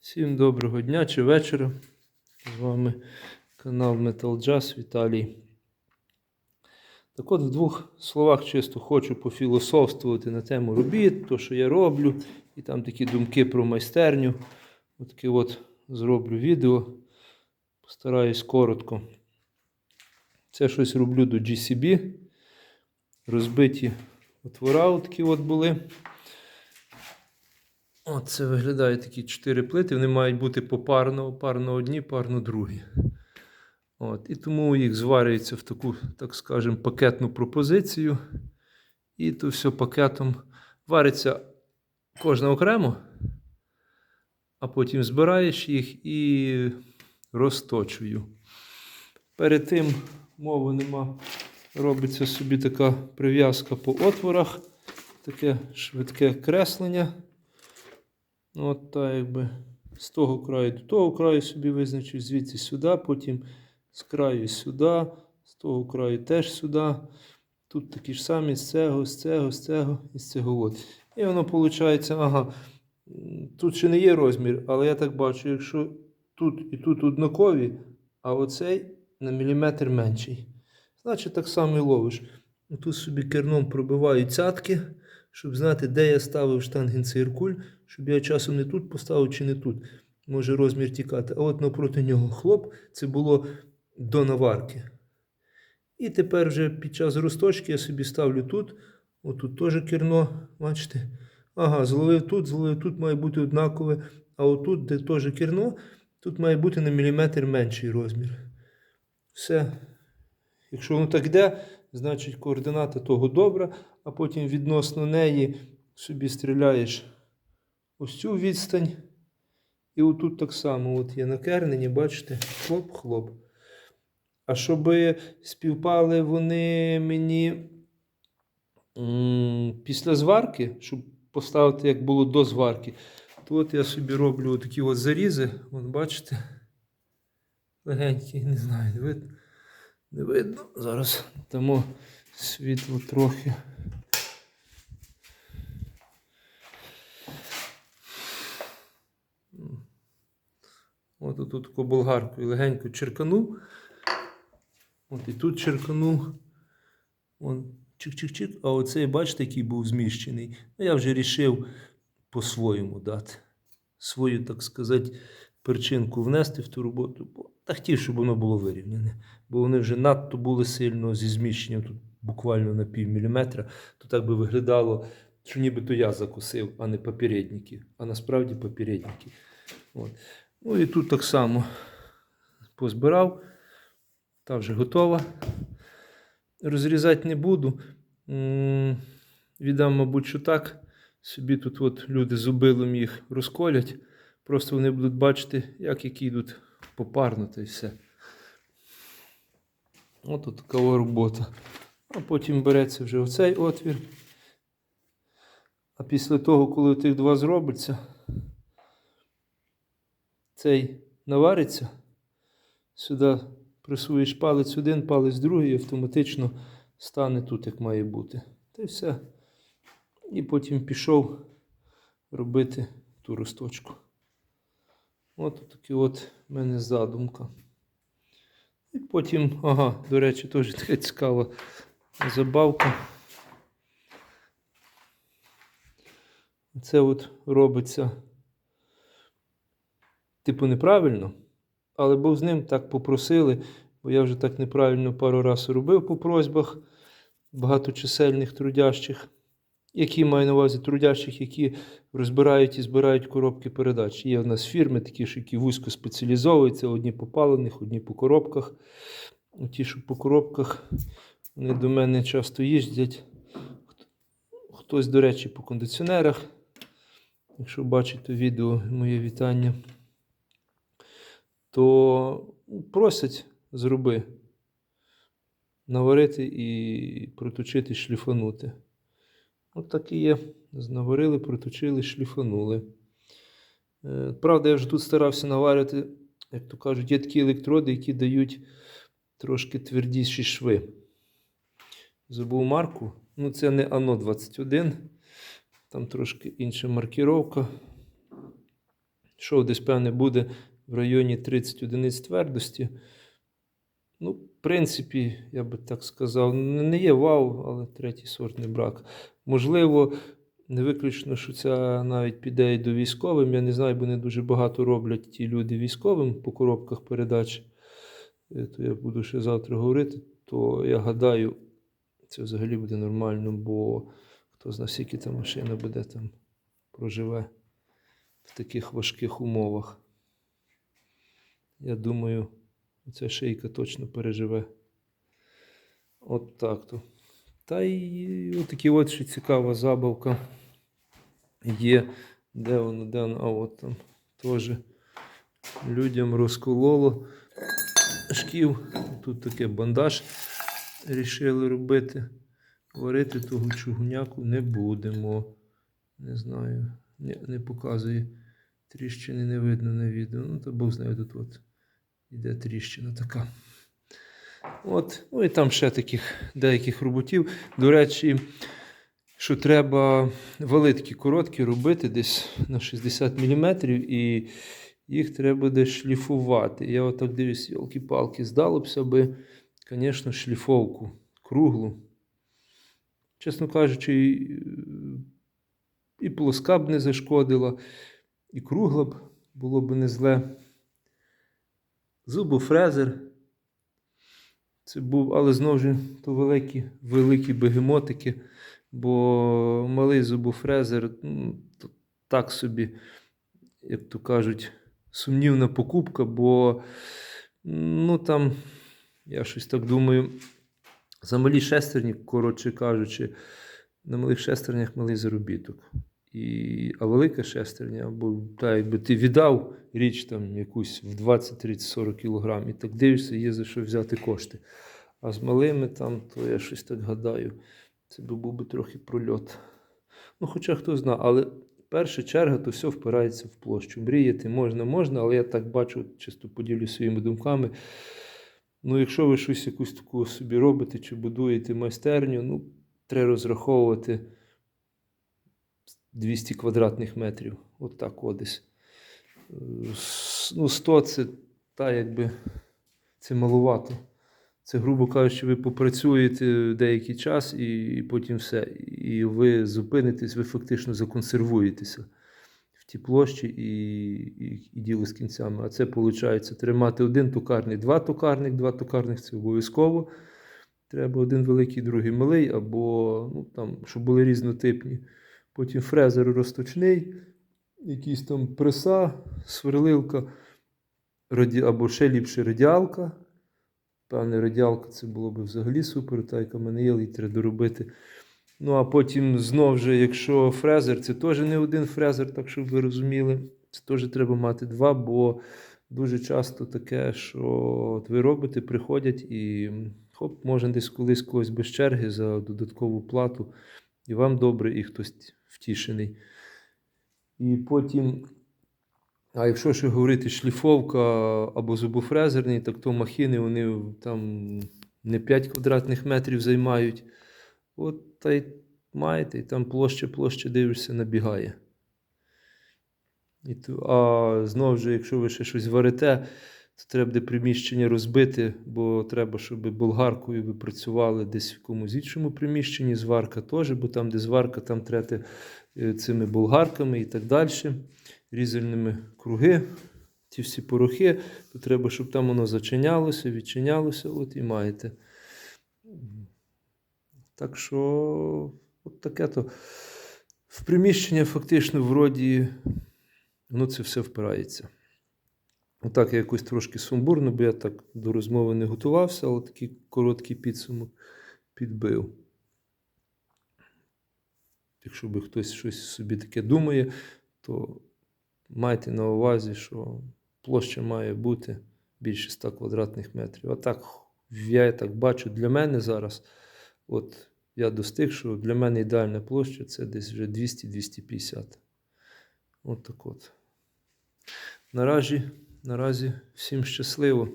Всім доброго дня чи вечора. З вами канал Metal Jazz Віталій. Так от в двох словах чисто хочу пофілософствувати на тему робіт, то, що я роблю, і там такі думки про майстерню. От таке от зроблю відео. Постараюсь коротко. Це щось роблю до GCB. Розбиті отвора такі от були. От це виглядає такі чотири плити. Вони мають бути попарно, парно одні, парно другі. От, і тому їх зварюється в таку, так скажемо, пакетну пропозицію. І то все пакетом вариться кожна окремо, а потім збираєш їх і розточую. Перед тим мови нема. Робиться собі така прив'язка по отворах, таке швидке креслення. Ну, От так, якби з того краю до того краю собі визначив, звідси сюди, потім з краю сюди, з того краю теж сюди. Тут такі ж самі з цього, з цього, з цього і з цього. От. І воно виходить, ага, тут ще не є розмір, але я так бачу, якщо тут і тут однакові, а оцей на міліметр менший. Значить, так само і ловиш. Тут собі керном пробиваю цятки, щоб знати, де я ставив штангенциркуль, щоб я часом не тут поставив чи не тут. Може розмір тікати. А от напроти нього хлоп, це було до наварки. І тепер вже під час розточки я собі ставлю тут. Отут теж керно, бачите. Ага, зловив тут, зловив тут має бути однакове. А отут, де теж керно, тут має бути на міліметр менший розмір. Все. Якщо воно так йде, значить координата того добра, а потім відносно неї собі стріляєш ось цю відстань. І отут так само от є накернені, бачите, хлоп-хлоп. А щоб співпали вони мені після зварки, щоб поставити, як було до зварки, то от я собі роблю такі от зарізи, от бачите, легенькі, не знаю, видно. Не видно. Зараз дамо світло трохи. От тут таку болгаркою легенько черканув. От і тут черканув. Чик-чик-чик. А оцей, бачите, який був зміщений. Ну, я вже рішив по-своєму дати. Свою, так сказати, перчинку внести в ту роботу. Та хотів, щоб воно було вирівняне. Бо вони вже надто були сильно зі зміщенням, тут буквально на пів міліметра, то так би виглядало, що нібито я закусив, а не попередники. А насправді попередники. От. Ну і тут так само позбирав. Та вже готова. Розрізати не буду. Віддам, мабуть, що так. Собі тут от люди зубилом їх розколять. Просто вони будуть бачити, як які йдуть попарно та й все. От така робота. А потім береться вже оцей отвір. А після того, коли тих два зробиться, цей навариться, сюди присуєш палець один, палець другий, і автоматично стане тут, як має бути. Та й все. І потім пішов робити ту росточку. От така от в мене задумка. І потім, ага, до речі, теж така цікава забавка. Це от робиться, типу, неправильно, але Бог з ним так попросили, бо я вже так неправильно пару разів робив по просьбах багаточисельних трудящих, які маю на увазі трудящих, які розбирають і збирають коробки передач. Є в нас фірми, такі ж, які вузько спеціалізовуються, одні по палених, одні по коробках. Ті, що по коробках, вони до мене часто їздять. Хтось, до речі, по кондиціонерах. Якщо бачите відео, моє вітання, то просять зроби наварити і проточити, шліфанути. От так і є. Наварили, проточили, шліфанули. Е, Правда, я вже тут старався наварити, як то кажуть, є такі електроди, які дають трошки твердіші шви. Забув марку. Ну, це не ано 21. Там трошки інша маркіровка. Шов десь, певне, буде в районі 30 одиниць твердості. Ну, в принципі, я би так сказав, не є вау, але третій сорт не брак. Можливо, не виключно, що це навіть піде і до військовим. Я не знаю, бо не дуже багато роблять ті люди військовим по коробках передач. Е, То я буду ще завтра говорити. То я гадаю, це взагалі буде нормально, бо хто знає, скільки та машина буде там проживе в таких важких умовах. Я думаю, ця шийка точно переживе. От так то. Та й отакі от ще цікава забавка є. Де воно, де воно? А от там теж людям розкололо шків. Тут таке бандаж рішили робити. Варити того чугуняку не будемо. Не знаю. Не, не показує. Тріщини не видно на відео. Ну, то Бог знає, тут от іде тріщина така. От, ну і там ще таких деяких роботів. До речі, що треба валитки короткі робити десь на 60 мм, і їх треба десь шліфувати. Я отак дивлюсь, йолки-палки, здалося би, звісно, шліфовку круглу. Чесно кажучи, і плоска б не зашкодила, і кругла б було б не зле. Зубофрезер. Це був, але знову ж то великі, великі бегемотики, бо малий зубофрезер ну, то так собі, як то кажуть, сумнівна покупка, бо ну там, я щось так думаю, за малі шестерні, коротше кажучи, на малих шестернях малий заробіток. І, а велика шестерня, або та, якби ти віддав річ там якусь в 20, 30, 40 кілограм, і так дивишся, є за що взяти кошти. А з малими там, то я щось так гадаю, це би був би трохи прольот. Ну, хоча хто знає, але перша черга, то все впирається в площу. Мріяти можна, можна, але я так бачу, чисто поділюсь своїми думками. Ну, якщо ви щось якусь таку собі робите чи будуєте майстерню, ну, треба розраховувати 200 квадратних метрів. От так от десь. Е, Ну, 100 це та якби це малувато. Це, грубо кажучи, ви попрацюєте деякий час і потім все. І ви зупинитесь, ви фактично законсервуєтеся в тій площі і, і, і діло з кінцями. А це виходить тримати один токарник, два токарник, два токарник це обов'язково. Треба один великий, другий малий, або ну, там, щоб були різнотипні. Потім фрезер розточний, якийсь там преса, сверлилка, або ще ліпше радіалка. Певне, радіалка це було б взагалі супер, та яка мене є, її треба доробити. Ну, а потім знов же, якщо фрезер, це теж не один фрезер, так щоб ви розуміли. Це теж треба мати два, бо дуже часто таке, що от ви робите, приходять і хоп, можна десь колись когось без черги за додаткову плату, і вам добре, і хтось втішений. І потім, а якщо ще говорити шліфовка або зубофрезерний, так то махини вони там не 5 квадратних метрів займають. От та й маєте, і там площа, площа дивишся, набігає. І то, а знову ж, якщо ви ще щось варите, то треба буде приміщення розбити, бо треба, щоб болгаркою ви працювали десь в якомусь іншому приміщенні, зварка теж, бо там, де зварка, там треба е, цими болгарками і так далі, різальними круги, ті всі порохи, то треба, щоб там воно зачинялося, відчинялося, от і маєте. Так що, от таке то. В приміщення фактично вроді воно це все впирається. Отак я якось трошки сумбурно, бо я так до розмови не готувався, але такий короткий підсумок підбив. Якщо би хтось щось собі таке думає, то майте на увазі, що площа має бути більше 100 квадратних метрів. А так, я так бачу для мене зараз. От я достиг, що для мене ідеальна площа це десь вже 200-250. От так от. Наразі, наразі всім щасливо.